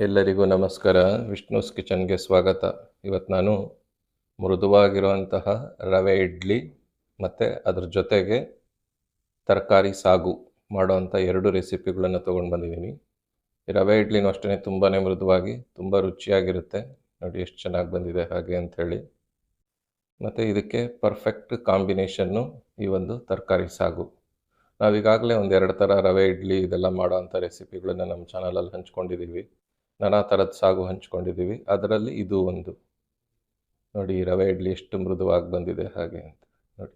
ಎಲ್ಲರಿಗೂ ನಮಸ್ಕಾರ. ವಿಷ್ಣುಸ್ ಕಿಚನ್ಗೆ ಸ್ವಾಗತ. ಇವತ್ತು ನಾನು ಮೃದುವಾಗಿರುವಂತಹ ರವೆ ಇಡ್ಲಿ ಮತ್ತು ಅದ್ರ ಜೊತೆಗೆ ತರಕಾರಿ ಸಾಗು ಮಾಡೋವಂಥ ಎರಡು ರೆಸಿಪಿಗಳನ್ನು ತೊಗೊಂಡು ಬಂದಿದ್ದೀನಿ. ರವೆ ಇಡ್ಲಿನೂ ಅಷ್ಟೇ ತುಂಬಾ ಮೃದುವಾಗಿ, ತುಂಬ ರುಚಿಯಾಗಿರುತ್ತೆ. ನೋಡಿ ಎಷ್ಟು ಚೆನ್ನಾಗಿ ಬಂದಿದೆ ಹಾಗೆ ಅಂಥೇಳಿ. ಮತ್ತು ಇದಕ್ಕೆ ಪರ್ಫೆಕ್ಟ್ ಕಾಂಬಿನೇಷನ್ನು ಈ ಒಂದು ತರಕಾರಿ ಸಾಗು. ನಾವೀಗಾಗಲೇ ಒಂದು ಎರಡು ಥರ ರವೆ ಇಡ್ಲಿ ಇದೆಲ್ಲ ಮಾಡೋ ಅಂಥ ರೆಸಿಪಿಗಳನ್ನು ನಮ್ಮ ಚಾನಲಲ್ಲಿ ಹಂಚ್ಕೊಂಡಿದ್ದೀವಿ. ನಾನಾ ಥರದ ಸಾಗು ಹಂಚ್ಕೊಂಡಿದ್ದೀವಿ. ಅದರಲ್ಲಿ ಇದು ಒಂದು. ನೋಡಿ ರವೆ ಇಡ್ಲಿ ಎಷ್ಟು ಮೃದುವಾಗಿ ಬಂದಿದೆ ಹಾಗೆ ಅಂತ. ನೋಡಿ,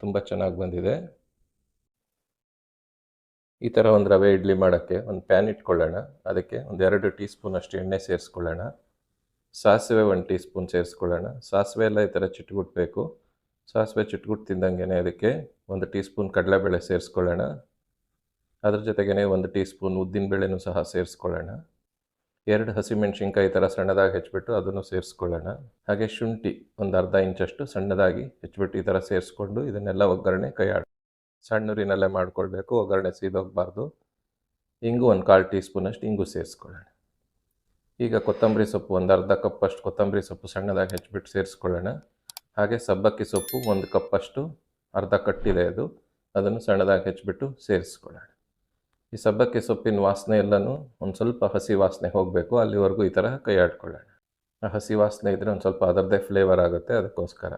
ತುಂಬ ಚೆನ್ನಾಗಿ ಬಂದಿದೆ. ಈ ಥರ ಒಂದು ರವೆ ಇಡ್ಲಿ ಮಾಡೋಕ್ಕೆ ಒಂದು ಪ್ಯಾನ್ ಇಟ್ಕೊಳ್ಳೋಣ. ಅದಕ್ಕೆ ಒಂದು ಎರಡು ಟೀ ಸ್ಪೂನ್ ಅಷ್ಟು ಎಣ್ಣೆ ಸೇರಿಸ್ಕೊಳ್ಳೋಣ. ಸಾಸಿವೆ ಒಂದು ಟೀ ಸ್ಪೂನ್ ಸೇರಿಸ್ಕೊಳ್ಳೋಣ. ಸಾಸಿವೆ ಎಲ್ಲ ಈ ಥರ ಚಿಟ್ಗುಟ್ಬೇಕು ಸಾಸಿವೆ ಚಿಟ್ಗುಟ್ಟು ತಿಂದಂಗೆ ಅದಕ್ಕೆ ಒಂದು ಟೀ ಸ್ಪೂನ್ ಕಡಲೆಬೇಳೆ ಸೇರಿಸ್ಕೊಳ್ಳೋಣ. ಅದ್ರ ಜೊತೆಗೇ ಒಂದು ಟೀ ಸ್ಪೂನ್ ಉದ್ದಿನಬೇಳೆನೂ ಸಹ ಸೇರಿಸ್ಕೊಳ್ಳೋಣ. ಎರಡು ಹಸಿಮೆಣ್ಸಿನ್ಕಾಯಿ ಥರ ಸಣ್ಣದಾಗಿ ಹೆಚ್ಚಿಬಿಟ್ಟು ಅದನ್ನು ಸೇರಿಸ್ಕೊಳ್ಳೋಣ. ಹಾಗೆ ಶುಂಠಿ ಒಂದು ಅರ್ಧ ಇಂಚಷ್ಟು ಸಣ್ಣದಾಗಿ ಹೆಚ್ಚಿಬಿಟ್ಟು ಈ ಥರ ಸೇರಿಸ್ಕೊಂಡು ಇದನ್ನೆಲ್ಲ ಒಗ್ಗರಣೆ ಕೈ ಆಡ ಸಣ್ಣೂರಿನಲ್ಲೇ ಮಾಡ್ಕೊಳ್ಬೇಕು, ಒಗ್ಗರಣೆ ಸೀದೋಗಬಾರ್ದು. ಇಂಗು ಒಂದು ಕಾಲು ಟೀ ಸ್ಪೂನಷ್ಟು ಇಂಗು ಸೇರಿಸ್ಕೊಳ್ಳೋಣ. ಈಗ ಕೊತ್ತಂಬರಿ ಸೊಪ್ಪು, ಒಂದು ಅರ್ಧ ಕಪ್ಪಷ್ಟು ಕೊತ್ತಂಬರಿ ಸೊಪ್ಪು ಸಣ್ಣದಾಗಿ ಹೆಚ್ಚಿಬಿಟ್ಟು ಸೇರಿಸ್ಕೊಳ್ಳೋಣ. ಹಾಗೆ ಸಬ್ಬಕ್ಕಿ ಸೊಪ್ಪು ಒಂದು ಕಪ್ಪಷ್ಟು, ಅರ್ಧ ಕಟ್ಟಿದೆ ಅದು. ಅದನ್ನು ಸಣ್ಣದಾಗಿ ಹೆಚ್ಚಿಬಿಟ್ಟು ಸೇರಿಸ್ಕೊಳ್ಳೋಣ. ಈ ಸಬ್ಬಕ್ಕೆ ಸೊಪ್ಪಿನ ವಾಸನೆ ಎಲ್ಲನೂ ಒಂದು ಸ್ವಲ್ಪ ಹಸಿ ವಾಸನೆ ಹೋಗಬೇಕು, ಅಲ್ಲಿವರೆಗೂ ಈ ಥರ ಕೈ ಆಡ್ಕೊಳ್ಳೋಣ. ಆ ಹಸಿ ವಾಸನೆ ಇದ್ದರೆ ಒಂದು ಸ್ವಲ್ಪ ಅದರದ್ದೇ ಫ್ಲೇವರ್ ಆಗುತ್ತೆ, ಅದಕ್ಕೋಸ್ಕರ.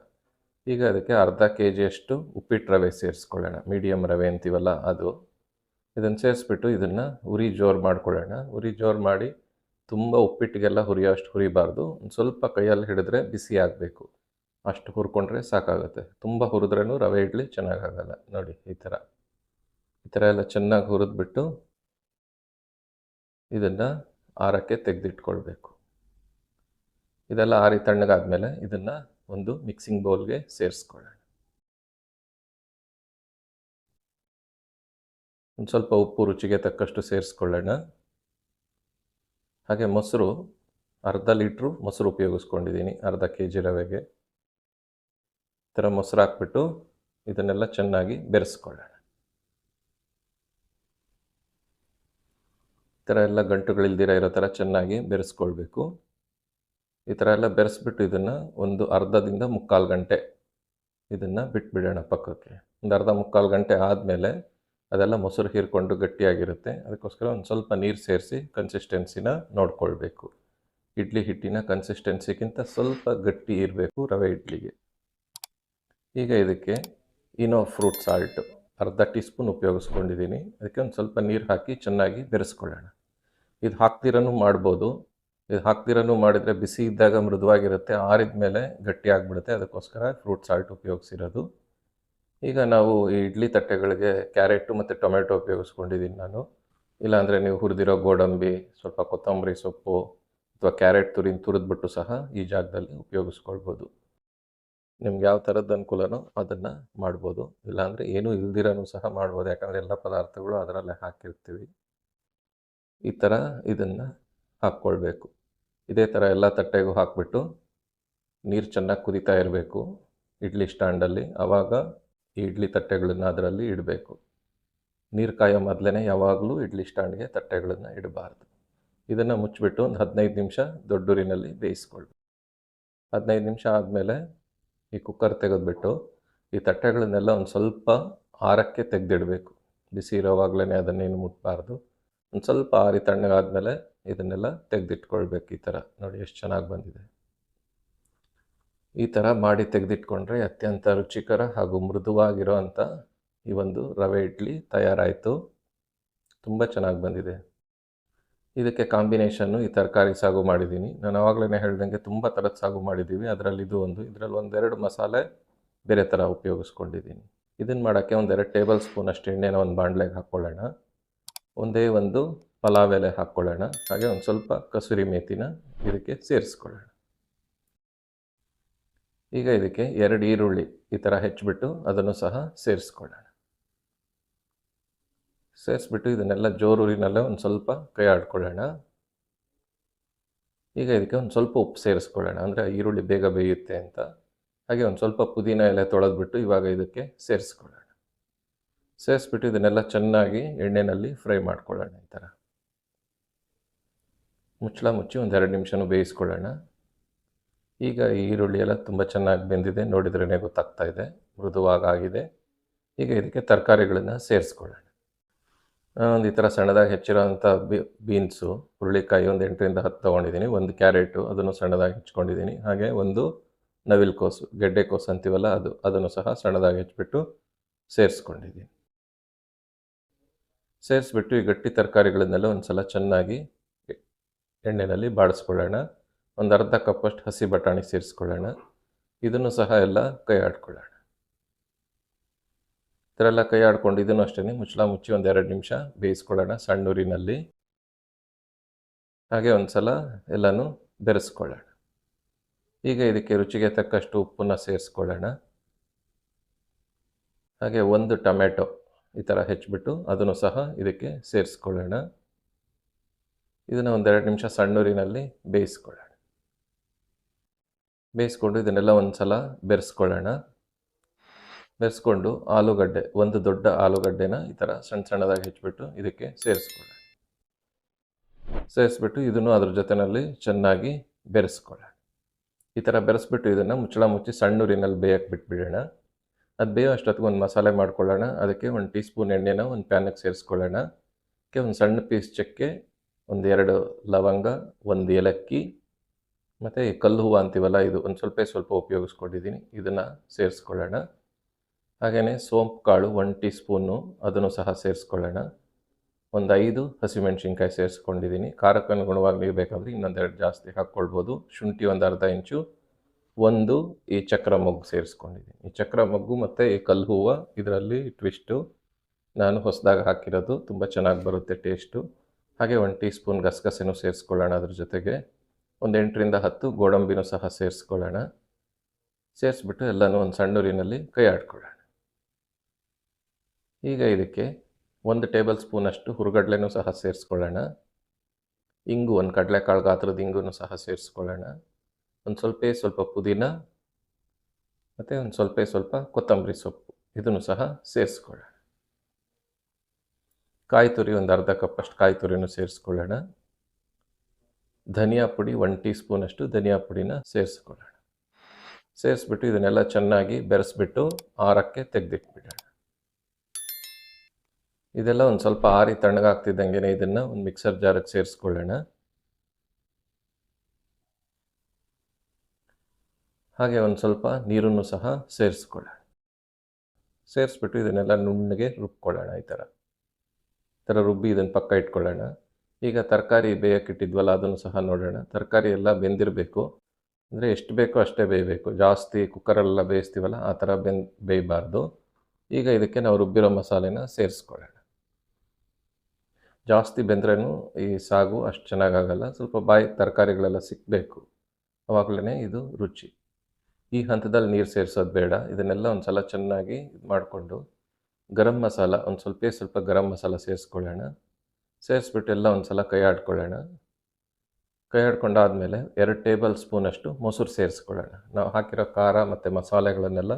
ಈಗ ಅದಕ್ಕೆ ಅರ್ಧ ಕೆ ಜಿಯಷ್ಟು ಉಪ್ಪಿಟ್ಟು ರವೆ ಸೇರಿಸ್ಕೊಳ್ಳೋಣ. ಮೀಡಿಯಮ್ ರವೆ ಅಂತೀವಲ್ಲ ಅದು. ಇದನ್ನು ಸೇರಿಸ್ಬಿಟ್ಟು ಇದನ್ನು ಉರಿ ಜೋರು ಮಾಡ್ಕೊಳ್ಳೋಣ. ಉರಿ ಜೋರು ಮಾಡಿ ತುಂಬ ಉಪ್ಪಿಟ್ಟಿಗೆಲ್ಲ ಹುರಿಯೋಷ್ಟು ಹುರಿಬಾರ್ದು. ಒಂದು ಸ್ವಲ್ಪ ಕೈಯಲ್ಲಿ ಹಿಡಿದ್ರೆ ಬಿಸಿ ಆಗಬೇಕು. ಅಷ್ಟು ಹುರ್ಕೊಂಡ್ರೆ ಸಾಕಾಗುತ್ತೆ. ತುಂಬ ಹುರಿದ್ರೂ ರವೆ ಇಡ್ಲಿ ಚೆನ್ನಾಗಾಗಲ್ಲ. ನೋಡಿ, ಈ ಥರ ಈ ಥರ ಎಲ್ಲ ಚೆನ್ನಾಗಿ ಹುರಿದ್ಬಿಟ್ಟು ಇದನ್ನು ಆರಕ್ಕೆ ತೆಗೆದಿಟ್ಕೊಳ್ಬೇಕು. ಇದೆಲ್ಲ ಆರಿ ತಣ್ಣಗಾದ್ಮೇಲೆ ಇದನ್ನು ಒಂದು ಮಿಕ್ಸಿಂಗ್ ಬೌಲ್ಗೆ ಸೇರಿಸ್ಕೊಳ್ಳೋಣ. ಒಂದು ಸ್ವಲ್ಪ ಉಪ್ಪು ರುಚಿಗೆ ತಕ್ಕಷ್ಟು ಸೇರಿಸ್ಕೊಳ್ಳೋಣ. ಹಾಗೆ ಮೊಸರು, ಅರ್ಧ ಲೀಟ್ರು ಮೊಸರು ಉಪಯೋಗಿಸ್ಕೊಂಡಿದ್ದೀನಿ, ಅರ್ಧ ಕೆ ಜಿ ರವೆಗೆ. ಈ ಥರ ಮೊಸರು ಹಾಕ್ಬಿಟ್ಟು ಇದನ್ನೆಲ್ಲ ಚೆನ್ನಾಗಿ ಬೆರೆಸ್ಕೊಳ್ಳೋಣ ಈ ಥರ ಎಲ್ಲ ಗಂಟುಗಳಿಲ್ದಿರ ಇರೋ ಥರ ಚೆನ್ನಾಗಿ ಬೆರೆಸ್ಕೊಳ್ಬೇಕು. ಈ ಥರ ಎಲ್ಲ ಬೆರೆಸ್ಬಿಟ್ಟು ಇದನ್ನು ಒಂದು ಅರ್ಧದಿಂದ ಮುಕ್ಕಾಲು ಗಂಟೆ ಇದನ್ನು ಬಿಟ್ಬಿಡೋಣ ಪಕ್ಕಕ್ಕೆ. ಒಂದು ಅರ್ಧ ಮುಕ್ಕಾಲು ಗಂಟೆ ಆದಮೇಲೆ ಅದೆಲ್ಲ ಮೊಸರು ಹೀರ್ಕೊಂಡು ಗಟ್ಟಿಯಾಗಿರುತ್ತೆ. ಅದಕ್ಕೋಸ್ಕರ ಒಂದು ಸ್ವಲ್ಪ ನೀರು ಸೇರಿಸಿ ಕನ್ಸಿಸ್ಟೆನ್ಸಿನ ನೋಡ್ಕೊಳ್ಬೇಕು. ಇಡ್ಲಿ ಹಿಟ್ಟಿನ ಕನ್ಸಿಸ್ಟೆನ್ಸಿಗಿಂತ ಸ್ವಲ್ಪ ಗಟ್ಟಿ ಇರಬೇಕು ರವೆ ಇಡ್ಲಿಗೆ. ಈಗ ಇದಕ್ಕೆ ಇನೋ ಫ್ರೂಟ್ ಸಾಲ್ಟು ಅರ್ಧ ಟೀ ಸ್ಪೂನ್ ಉಪಯೋಗಿಸ್ಕೊಂಡಿದ್ದೀನಿ. ಅದಕ್ಕೆ ಒಂದು ಸ್ವಲ್ಪ ನೀರು ಹಾಕಿ ಚೆನ್ನಾಗಿ ಬೆರೆಸ್ಕೊಳ್ಳೋಣ. ಇದು ಹಾಕ್ತಿರೋನು ಮಾಡ್ಬೋದು. ಇದು ಹಾಕ್ತಿರನೂ ಮಾಡಿದರೆ ಬಿಸಿ ಇದ್ದಾಗ ಮೃದುವಾಗಿರುತ್ತೆ. ಆರಿದ ಮೇಲೆ ಗಟ್ಟಿ ಆಗಿಬಿಡುತ್ತೆ. ಅದಕ್ಕೋಸ್ಕರ ಫ್ರೂಟ್ ಸಾಲ್ಟ್ ಉಪಯೋಗಿಸಿರೋದು. ಈಗ ನಾವು ಈ ಇಡ್ಲಿ ತಟ್ಟೆಗಳಿಗೆ ಕ್ಯಾರೆಟು ಮತ್ತು ಟೊಮೆಟೊ ಉಪಯೋಗಿಸ್ಕೊಂಡಿದ್ದೀನಿ ನಾನು. ಇಲ್ಲಾಂದರೆ ನೀವು ಹುರಿದಿರೋ ಗೋಡಂಬಿ, ಸ್ವಲ್ಪ ಕೊತ್ತಂಬರಿ ಸೊಪ್ಪು ಅಥವಾ ಕ್ಯಾರೆಟ್ ತುರಿನ ತುರಿದ್ಬಿಟ್ಟು ಸಹ ಈ ಜಾಗದಲ್ಲಿ ಉಪಯೋಗಿಸ್ಕೊಳ್ಬೋದು. ನಿಮ್ಗೆ ಯಾವ ಥರದ್ದು ಅನುಕೂಲನೋ ಅದನ್ನು ಮಾಡ್ಬೋದು. ಇಲ್ಲಾಂದರೆ ಏನೂ ಇಲ್ದಿರೋನು ಸಹ ಮಾಡ್ಬೋದು. ಯಾಕಂದರೆ ಎಲ್ಲ ಪದಾರ್ಥಗಳು ಅದರಲ್ಲೇ ಹಾಕಿರ್ತೀವಿ. ಈ ಥರ ಇದನ್ನು ಹಾಕ್ಕೊಳ್ಬೇಕು. ಇದೇ ಥರ ಎಲ್ಲ ತಟ್ಟೆಗೂ ಹಾಕ್ಬಿಟ್ಟು ನೀರು ಚೆನ್ನಾಗಿ ಕುದಿತಾ ಇರಬೇಕು ಇಡ್ಲಿ ಸ್ಟ್ಯಾಂಡಲ್ಲಿ. ಆವಾಗ ಈ ಇಡ್ಲಿ ತಟ್ಟೆಗಳನ್ನು ಅದರಲ್ಲಿ ಇಡಬೇಕು. ನೀರು ಕಾಯೋ ಮೊದಲೇ ಯಾವಾಗಲೂ ಇಡ್ಲಿ ಸ್ಟ್ಯಾಂಡ್ಗೆ ತಟ್ಟೆಗಳನ್ನು ಇಡಬಾರ್ದು. ಇದನ್ನು ಮುಚ್ಚಿಬಿಟ್ಟು ಒಂದು ಹದಿನೈದು ನಿಮಿಷ ದೊಡ್ಡೂರಿನಲ್ಲಿ ಬೇಯಿಸ್ಕೊಳ್ಬೇಕು. ಹದಿನೈದು ನಿಮಿಷ ಆದಮೇಲೆ ಈ ಕುಕ್ಕರ್ ತೆಗೆದುಬಿಟ್ಟು ಈ ತಟ್ಟೆಗಳನ್ನೆಲ್ಲ ಒಂದು ಸ್ವಲ್ಪ ಆರಕ್ಕೆ ತೆಗೆದಿಡಬೇಕು. ಬಿಸಿ ಇರೋವಾಗಲೇ ಅದನ್ನೇನು ಮುಟ್ಬಾರ್ದು. ಒಂದು ಸ್ವಲ್ಪ ಆರಿ ತಣ್ಣಗಾದಮೇಲೆ ಇದನ್ನೆಲ್ಲ ತೆಗೆದಿಟ್ಕೊಳ್ಬೇಕು ಈ ಥರ. ನೋಡಿ ಎಷ್ಟು ಚೆನ್ನಾಗಿ ಬಂದಿದೆ. ಈ ಥರ ಮಾಡಿ ತೆಗೆದಿಟ್ಕೊಂಡ್ರೆ ಅತ್ಯಂತ ರುಚಿಕರ ಹಾಗೂ ಮೃದುವಾಗಿರೋ ಅಂಥ ಈ ಒಂದು ರವೆ ಇಡ್ಲಿ ತಯಾರಾಯಿತು. ತುಂಬ ಚೆನ್ನಾಗಿ ಬಂದಿದೆ. ಇದಕ್ಕೆ ಕಾಂಬಿನೇಷನ್ನು ಈ ತರಕಾರಿ ಸಾಗು ಮಾಡಿದ್ದೀನಿ. ನಾನು ಆವಾಗಲೇ ಹೇಳ್ದಂಗೆ ತುಂಬ ಥರದ ಸಾಗು ಮಾಡಿದ್ದೀವಿ. ಅದರಲ್ಲಿ ಇದು ಒಂದು, ಇದರಲ್ಲಿ ಒಂದೆರಡು ಮಸಾಲೆ ಬೇರೆ ಥರ ಉಪಯೋಗಿಸ್ಕೊಂಡಿದ್ದೀನಿ. ಇದನ್ನು ಮಾಡೋಕ್ಕೆ ಒಂದೆರಡು ಟೇಬಲ್ ಸ್ಪೂನ್ ಅಷ್ಟು ಎಣ್ಣೆನ ಒಂದು ಬಾಣಲೆಗೆ ಹಾಕ್ಕೊಳ್ಳೋಣ. ಒಂದೇ ಒಂದು ಪಲಾವ್ ಎಲೆ ಹಾಕ್ಕೊಳ್ಳೋಣ. ಹಾಗೆ ಒಂದು ಸ್ವಲ್ಪ ಕಸೂರಿ ಮೇಥಿನ ಇದಕ್ಕೆ ಸೇರಿಸ್ಕೊಳ್ಳೋಣ. ಈಗ ಇದಕ್ಕೆ ಎರಡು ಈರುಳ್ಳಿ ಈ ಥರ ಹೆಚ್ಚಿಬಿಟ್ಟು ಅದನ್ನು ಸಹ ಸೇರಿಸ್ಕೊಳ್ಳೋಣ. ಸೇರಿಸ್ಬಿಟ್ಟು ಇದನ್ನೆಲ್ಲ ಜೋರೂರಿನಲ್ಲೇ ಒಂದು ಸ್ವಲ್ಪ ಕೈ ಆಡ್ಕೊಳ್ಳೋಣ. ಈಗ ಇದಕ್ಕೆ ಒಂದು ಸ್ವಲ್ಪ ಉಪ್ಪು ಸೇರಿಸ್ಕೊಳ್ಳೋಣ. ಅಂದರೆ ಈರುಳ್ಳಿ ಬೇಗ ಬೇಯುತ್ತೆ ಅಂತ. ಹಾಗೆ ಒಂದು ಸ್ವಲ್ಪ ಪುದೀನ ಎಲೆ ತೊಳೆದ್ಬಿಟ್ಟು ಇವಾಗ ಇದಕ್ಕೆ ಸೇರಿಸ್ಕೊಳ್ಳೋಣ. ಸೇರಿಸ್ಬಿಟ್ಟು ಇದನ್ನೆಲ್ಲ ಚೆನ್ನಾಗಿ ಎಣ್ಣೆಯಲ್ಲಿ ಫ್ರೈ ಮಾಡ್ಕೊಳ್ಳೋಣ ಈ ಥರ. ಮುಚ್ಚಳ ಮುಚ್ಚಿ ಒಂದು ಎರಡು ನಿಮಿಷನೂ ಬೇಯಿಸ್ಕೊಳ್ಳೋಣ. ಈಗ ಈ ಈರುಳ್ಳಿ ಎಲ್ಲ ತುಂಬ ಚೆನ್ನಾಗಿ ಬೆಂದಿದೆ ನೋಡಿದ್ರೇ ಗೊತ್ತಾಗ್ತಾ ಇದೆ ಮೃದುವಾಗಿದೆ ಈಗ ಇದಕ್ಕೆ ತರಕಾರಿಗಳನ್ನು ಸೇರಿಸ್ಕೊಳ್ಳೋಣ. ಒಂದು ಈ ಥರ ಸಣ್ಣದಾಗಿ ಹೆಚ್ಚಿರೋಂಥ ಬಿ, ಬೀನ್ಸು, ಹುರುಳಿಕಾಯಿ ಒಂದು ಎಂಟರಿಂದ ಹತ್ತು ತೊಗೊಂಡಿದ್ದೀನಿ, ಒಂದು ಕ್ಯಾರೆಟು ಅದನ್ನು ಸಣ್ಣದಾಗಿ ಹೆಚ್ಕೊಂಡಿದ್ದೀನಿ. ಹಾಗೆ ಒಂದು ನವಿಲ್ಕೋಸು ಗೆಡ್ಡೆಕೋಸು ಅಂತೀವಲ್ಲ ಅದು, ಅದನ್ನು ಸಹ ಸಣ್ಣದಾಗಿ ಹೆಚ್ಚಿಬಿಟ್ಟು ಸೇರಿಸ್ಕೊಂಡಿದ್ದೀನಿ. ಸೇರಿಸ್ಬಿಟ್ಟು ಈ ಗಟ್ಟಿ ತರಕಾರಿಗಳನ್ನೆಲ್ಲ ಒಂದು ಸಲ ಚೆನ್ನಾಗಿ ಎಣ್ಣೆಯಲ್ಲಿ ಬಾಡಿಸ್ಕೊಳ್ಳೋಣ. ಒಂದು ಅರ್ಧ ಕಪ್ಪಷ್ಟು ಹಸಿ ಬಟಾಣಿ ಸೇರಿಸ್ಕೊಳ್ಳೋಣ. ಇದನ್ನು ಸಹ ಎಲ್ಲ ಕೈ ಆಡ್ಕೊಳ್ಳೋಣ. ಈ ಥರ ಎಲ್ಲ ಕೈ ಆಡ್ಕೊಂಡು ಇದನ್ನು ಅಷ್ಟೇ ಮುಚ್ಚಳ ಮುಚ್ಚಿ ಒಂದು ಎರಡು ನಿಮಿಷ ಬೇಯಿಸ್ಕೊಳ್ಳೋಣ ಸಣ್ಣೂರಿನಲ್ಲಿ. ಹಾಗೆ ಒಂದು ಸಲ ಎಲ್ಲನೂ ಬೆರೆಸ್ಕೊಳ್ಳೋಣ. ಈಗ ಇದಕ್ಕೆ ರುಚಿಗೆ ತಕ್ಕಷ್ಟು ಉಪ್ಪನ್ನು ಸೇರಿಸ್ಕೊಳ್ಳೋಣ. ಹಾಗೆ ಒಂದು ಟೊಮೆಟೊ ಈ ಥರ ಹೆಚ್ಚಿಬಿಟ್ಟು ಅದನ್ನು ಸಹ ಇದಕ್ಕೆ ಸೇರಿಸ್ಕೊಳ್ಳೋಣ. ಇದನ್ನು ಒಂದೆರಡು ನಿಮಿಷ ಸಣ್ಣೂರಿನಲ್ಲಿ ಬೇಯಿಸ್ಕೊಳ್ಳೋಣ. ಬೇಯಿಸ್ಕೊಂಡು ಇದನ್ನೆಲ್ಲ ಒಂದು ಸಲ ಬೆರೆಸ್ಕೊಳ್ಳೋಣ. ಬೆರೆಸ್ಕೊಂಡು ಆಲೂಗಡ್ಡೆ, ಒಂದು ದೊಡ್ಡ ಆಲೂಗಡ್ಡೆನ ಈ ಥರ ಸಣ್ಣ ಸಣ್ಣದಾಗಿ ಹೆಚ್ಚಿಬಿಟ್ಟು ಇದಕ್ಕೆ ಸೇರಿಸ್ಕೊಳ್ಳೋಣ. ಸೇರಿಸ್ಬಿಟ್ಟು ಇದನ್ನು ಅದ್ರ ಜೊತೆಯಲ್ಲಿ ಚೆನ್ನಾಗಿ ಬೆರೆಸ್ಕೊಳ್ಳೋಣ. ಈ ಥರ ಬೆರೆಸ್ಬಿಟ್ಟು ಇದನ್ನು ಮುಚ್ಚಳ ಮುಚ್ಚಿ ಸಣ್ಣೂರಿನಲ್ಲಿ ಬೇಯಕ್ಕೆ ಬಿಟ್ಬಿಡೋಣ. ಅದು ಬೇಯೋ ಅಷ್ಟೊತ್ತಿಗೆ ಒಂದು ಮಸಾಲೆ ಮಾಡ್ಕೊಳ್ಳೋಣ. ಅದಕ್ಕೆ ಒಂದು ಟೀ ಸ್ಪೂನ್ ಎಣ್ಣೆನ ಒಂದು ಪ್ಯಾನಿಗೆ ಸೇರಿಸ್ಕೊಳ್ಳೋಣ. ಅದಕ್ಕೆ ಒಂದು ಸಣ್ಣ ಪೀಸ್ ಚಕ್ಕೆ, ಒಂದು ಎರಡು ಲವಂಗ, ಒಂದು ಏಲಕ್ಕಿ, ಮತ್ತು ಕಲ್ಲು ಹೂವು ಅಂತೀವಲ್ಲ, ಇದು ಒಂದು ಸ್ವಲ್ಪ ಸ್ವಲ್ಪ ಉಪಯೋಗಿಸ್ಕೊಂಡಿದ್ದೀನಿ. ಇದನ್ನು ಸೇರಿಸ್ಕೊಳ್ಳೋಣ. ಹಾಗೆಯೇ ಸೋಂಪು ಕಾಳು ಒಂದು ಟೀ ಸ್ಪೂನು ಅದನ್ನು ಸಹ ಸೇರಿಸ್ಕೊಳ್ಳೋಣ. ಒಂದು ಐದು ಹಸಿಮೆಣ್ಸಿನ್ಕಾಯಿ ಸೇರಿಸ್ಕೊಂಡಿದ್ದೀನಿ. ಖಾರಕ್ಕೆ ಅನುಗುಣವಾಗಿ ಬೇಕಾದರೆ ಇನ್ನೊಂದೆರಡು ಜಾಸ್ತಿ ಹಾಕ್ಕೊಳ್ಬೋದು. ಶುಂಠಿ ಒಂದು ಅರ್ಧ ಇಂಚು ಒಂದು ಈ ಚಕ್ರ ಮೊಗ್ಗು ಸೇರಿಸ್ಕೊಂಡಿದ್ದೀನಿ. ಈ ಚಕ್ರ ಮೊಗ್ಗು ಮತ್ತು ಈ ಕಲ್ಲು ಹೂವು ಇದರಲ್ಲಿ ಟ್ವಿಸ್ಟು ನಾನು ಹೊಸದಾಗಿ ಹಾಕಿರೋದು. ತುಂಬ ಚೆನ್ನಾಗಿ ಬರುತ್ತೆ ಟೇಸ್ಟು ಹಾಗೆ ಒಂದು ಟೀ ಸ್ಪೂನ್ ಗಸಗಸೆನೂ ಸೇರಿಸ್ಕೊಳ್ಳೋಣ ಅದ್ರ ಜೊತೆಗೆ. ಒಂದು ಎಂಟರಿಂದ ಹತ್ತು ಗೋಡಂಬಿನೂ ಸಹ ಸೇರಿಸ್ಕೊಳ್ಳೋಣ. ಸೇರಿಸ್ಬಿಟ್ಟು ಎಲ್ಲನೂ ಒಂದು ಸಣ್ಣೂರಿನಲ್ಲಿ ಕೈ ಆಡ್ಕೊಳ್ಳೋಣ. ಈಗ ಇದಕ್ಕೆ ಒಂದು ಟೇಬಲ್ ಸ್ಪೂನಷ್ಟು ಹುರುಗಡ್ಲೆನೂ ಸಹ ಸೇರಿಸ್ಕೊಳ್ಳೋಣ. ಇಂಗು, ಒಂದು ಕಡಲೆಕಾಳು ಗಾತ್ರದ ಇಂಗುನೂ ಸಹ ಸೇರಿಸ್ಕೊಳ್ಳೋಣ. ಒಂದು ಸ್ವಲ್ಪ ಸ್ವಲ್ಪ ಪುದೀನ, ಮತ್ತು ಒಂದು ಸ್ವಲ್ಪ ಸ್ವಲ್ಪ ಕೊತ್ತಂಬರಿ ಸೊಪ್ಪು. ಇದನ್ನು ಸಹ ಸೇರಿಸ್ಕೊಳ್ಳೋಣ. ಕಾಯಿ ತುರಿ ಒಂದು ಅರ್ಧ ಕಪ್ಪಷ್ಟು ಕಾಯಿ ತುರಿನೂ ಸೇರಿಸ್ಕೊಳ್ಳೋಣ. ಧನಿಯಾ ಪುಡಿ ಒನ್ ಟೀ ಸ್ಪೂನಷ್ಟು ಧನಿಯಾ ಪುಡಿನ ಸೇರಿಸ್ಕೊಳ್ಳೋಣ. ಸೇರಿಸ್ಬಿಟ್ಟು ಇದನ್ನೆಲ್ಲ ಚೆನ್ನಾಗಿ ಬೆರೆಸ್ಬಿಟ್ಟು ಆರಕ್ಕೆ ತೆಗೆದಿಟ್ಬಿಡೋಣ. ಇದೆಲ್ಲ ಒಂದು ಸ್ವಲ್ಪ ಆರಿ ತಣ್ಣಗಾಗ್ತಿದ್ದಂಗೆ ಇದನ್ನು ಒಂದು ಮಿಕ್ಸರ್ ಜಾರಕ್ಕೆ ಸೇರಿಸ್ಕೊಳ್ಳೋಣ. ಹಾಗೆ ಒಂದು ಸ್ವಲ್ಪ ನೀರನ್ನು ಸಹ ಸೇರಿಸ್ಕೊಳ್ಳೋಣ. ಸೇರಿಸ್ಬಿಟ್ಟು ಇದನ್ನೆಲ್ಲ ನುಣ್ಣಗೆ ರುಬ್ಕೊಳ್ಳೋಣ ಈ ಥರ. ಈ ಥರ ರುಬ್ಬಿ ಇದನ್ನು ಪಕ್ಕ ಇಟ್ಕೊಳ್ಳೋಣ. ಈಗ ತರಕಾರಿ ಬೇಯಕ್ಕಿಟ್ಟಿದ್ವಲ್ಲ ಅದನ್ನು ಸಹ ನೋಡೋಣ. ತರಕಾರಿ ಎಲ್ಲ ಬೆಂದಿರಬೇಕು. ಅಂದರೆ ಎಷ್ಟು ಬೇಕೋ ಅಷ್ಟೇ ಬೇಯಬೇಕು. ಜಾಸ್ತಿ ಕುಕ್ಕರಲ್ಲೆಲ್ಲ ಬೇಯಿಸ್ತೀವಲ್ಲ, ಆ ಥರ ಬೆಂದ್ ಬೇಯಬಾರ್ದು. ಈಗ ಇದಕ್ಕೆ ನಾವು ರುಬ್ಬಿರೋ ಮಸಾಲೆನ ಸೇರಿಸ್ಕೊಳ್ಳೋಣ. ಜಾಸ್ತಿ ಬೆಂದ್ರೂ ಈ ಸಾಗು ಅಷ್ಟು ಚೆನ್ನಾಗಾಗಲ್ಲ ಸ್ವಲ್ಪ ಬಾಯಿ ತರಕಾರಿಗಳೆಲ್ಲ ಸಿಕ್ಕಬೇಕು ಆವಾಗಲೇ ಇದು ರುಚಿ. ಈ ಹಂತದಲ್ಲಿ ನೀರು ಸೇರಿಸೋದು ಬೇಡ. ಇದನ್ನೆಲ್ಲ ಒಂದು ಸಲ ಚೆನ್ನಾಗಿ ಇದು ಮಾಡಿಕೊಂಡು ಗರಂ ಮಸಾಲ, ಒಂದು ಸ್ವಲ್ಪ ಸ್ವಲ್ಪ ಗರಂ ಮಸಾಲ ಸೇರಿಸ್ಕೊಳ್ಳೋಣ. ಸೇರಿಸ್ಬಿಟ್ಟು ಎಲ್ಲ ಒಂದು ಸಲ ಕೈ ಆಡ್ಕೊಳ್ಳೋಣ. ಕೈ ಆಡ್ಕೊಂಡಾದಮೇಲೆ ಎರಡು ಟೇಬಲ್ ಸ್ಪೂನಷ್ಟು ಮೊಸರು ಸೇರಿಸ್ಕೊಳ್ಳೋಣ. ನಾವು ಹಾಕಿರೋ ಖಾರ ಮತ್ತು ಮಸಾಲೆಗಳನ್ನೆಲ್ಲ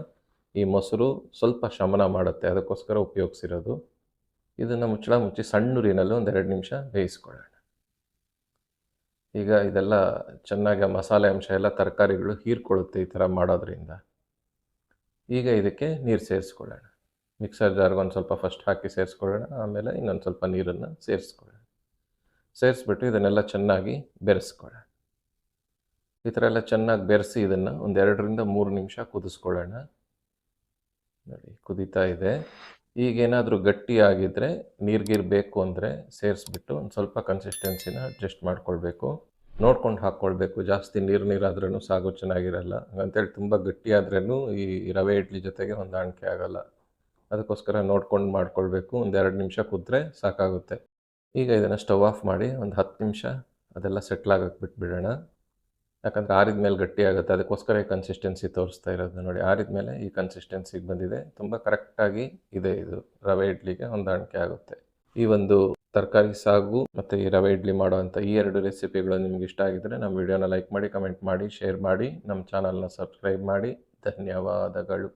ಈ ಮೊಸರು ಸ್ವಲ್ಪ ಶಮನ ಮಾಡುತ್ತೆ. ಅದಕ್ಕೋಸ್ಕರ ಉಪಯೋಗಿಸಿರೋದು. ಇದನ್ನು ಮುಚ್ಚಳ ಮುಚ್ಚಿ ಸಣ್ಣ ನೀರಿನಲ್ಲಿ ಒಂದೆರಡು ನಿಮಿಷ ಬೇಯಿಸ್ಕೊಳ್ಳೋಣ. ಈಗ ಇದೆಲ್ಲ ಚೆನ್ನಾಗಿ ಮಸಾಲೆ ಅಂಶ ಎಲ್ಲ ತರಕಾರಿಗಳು ಹೀರ್ಕೊಳ್ಳುತ್ತೆ ಈ ಥರ ಮಾಡೋದ್ರಿಂದ. ಈಗ ಇದಕ್ಕೆ ನೀರು ಸೇರಿಸ್ಕೊಳ್ಳೋಣ. ಮಿಕ್ಸರ್ ಜಾರ್ಗೆ ಒಂದು ಸ್ವಲ್ಪ ಫಸ್ಟ್ ಹಾಕಿ ಸೇರಿಸ್ಕೊಳ್ಳೋಣ, ಆಮೇಲೆ ಇನ್ನೊಂದು ಸ್ವಲ್ಪ ನೀರನ್ನು ಸೇರಿಸ್ಕೊಳ್ಳೋಣ. ಸೇರಿಸ್ಬಿಟ್ಟು ಇದನ್ನೆಲ್ಲ ಚೆನ್ನಾಗಿ ಬೆರೆಸ್ಕೊಳ್ಳೋಣ. ಈ ಥರ ಎಲ್ಲ ಚೆನ್ನಾಗಿ ಬೆರೆಸಿ ಇದನ್ನು ಒಂದೆರಡರಿಂದ ಮೂರು ನಿಮಿಷ ಕುದಿಸ್ಕೊಳ್ಳೋಣ. ನೋಡಿ, ಕುದೀತಾ ಇದೆ. ಈಗೇನಾದರೂ ಗಟ್ಟಿಯಾಗಿದ್ದರೆ ನೀರ್ಗೀರು ಬೇಕು ಅಂದರೆ ಸೇರಿಸ್ಬಿಟ್ಟು ಒಂದು ಸ್ವಲ್ಪ ಕನ್ಸಿಸ್ಟೆನ್ಸಿನ ಅಡ್ಜಸ್ಟ್ ಮಾಡ್ಕೊಳ್ಬೇಕು. ನೋಡ್ಕೊಂಡು ಹಾಕ್ಕೊಳ್ಬೇಕು ಜಾಸ್ತಿ ನೀರು ನೀರಾದ್ರೂ ಸಾಗು ಚೆನ್ನಾಗಿರಲ್ಲ. ಹಂಗಂತೇಳಿ ತುಂಬ ಗಟ್ಟಿಯಾದ್ರೂ ಈ ರವೆ ಇಡ್ಲಿ ಜೊತೆಗೆ ಹೊಂದಾಣಿಕೆ ಆಗೋಲ್ಲ. ಅದಕ್ಕೋಸ್ಕರ ನೋಡ್ಕೊಂಡು ಮಾಡ್ಕೊಳ್ಬೇಕು. ಒಂದು ಎರಡು ನಿಮಿಷ ಕುದ್ರೆ ಸಾಕಾಗುತ್ತೆ. ಈಗ ಇದನ್ನು ಸ್ಟವ್ ಆಫ್ ಮಾಡಿ ಒಂದು ಹತ್ತು ನಿಮಿಷ ಅದೆಲ್ಲ ಸೆಟ್ಲಾಗಕ್ಕೆ ಬಿಟ್ಬಿಡೋಣ. ಯಾಕಂದರೆ ಆರಿದ ಮೇಲೆ ಗಟ್ಟಿ ಆಗುತ್ತೆ. ಅದಕ್ಕೋಸ್ಕರ ಈ ಕನ್ಸಿಸ್ಟೆನ್ಸಿ ತೋರಿಸ್ತಾ ಇರೋದು ನೋಡಿ. ಆರಿದ ಮೇಲೆ ಈ ಕನ್ಸಿಸ್ಟೆನ್ಸಿಗೆ ಬಂದಿದೆ. ತುಂಬ ಕರೆಕ್ಟಾಗಿ ಇದೆ ಇದು. ರವೆ ಇಡ್ಲಿಗೆ ಹೊಂದಾಣಿಕೆ ಆಗುತ್ತೆ. ಈ ಒಂದು ತರಕಾರಿ ಸಾಗು ಮತ್ತು ಈ ರವೆ ಇಡ್ಲಿ ಮಾಡೋವಂಥ ಈ ಎರಡು ರೆಸಿಪಿಗಳು ನಿಮ್ಗೆ ಇಷ್ಟ ಆಗಿದ್ದರೆ ನಮ್ಮ ವಿಡಿಯೋನ ಲೈಕ್ ಮಾಡಿ ಕಮೆಂಟ್ ಮಾಡಿ ಶೇರ್ ಮಾಡಿ, ನಮ್ಮ ಚಾನಲ್ನ ಸಬ್ಸ್ಕ್ರೈಬ್ ಮಾಡಿ. ಧನ್ಯವಾದಗಳು.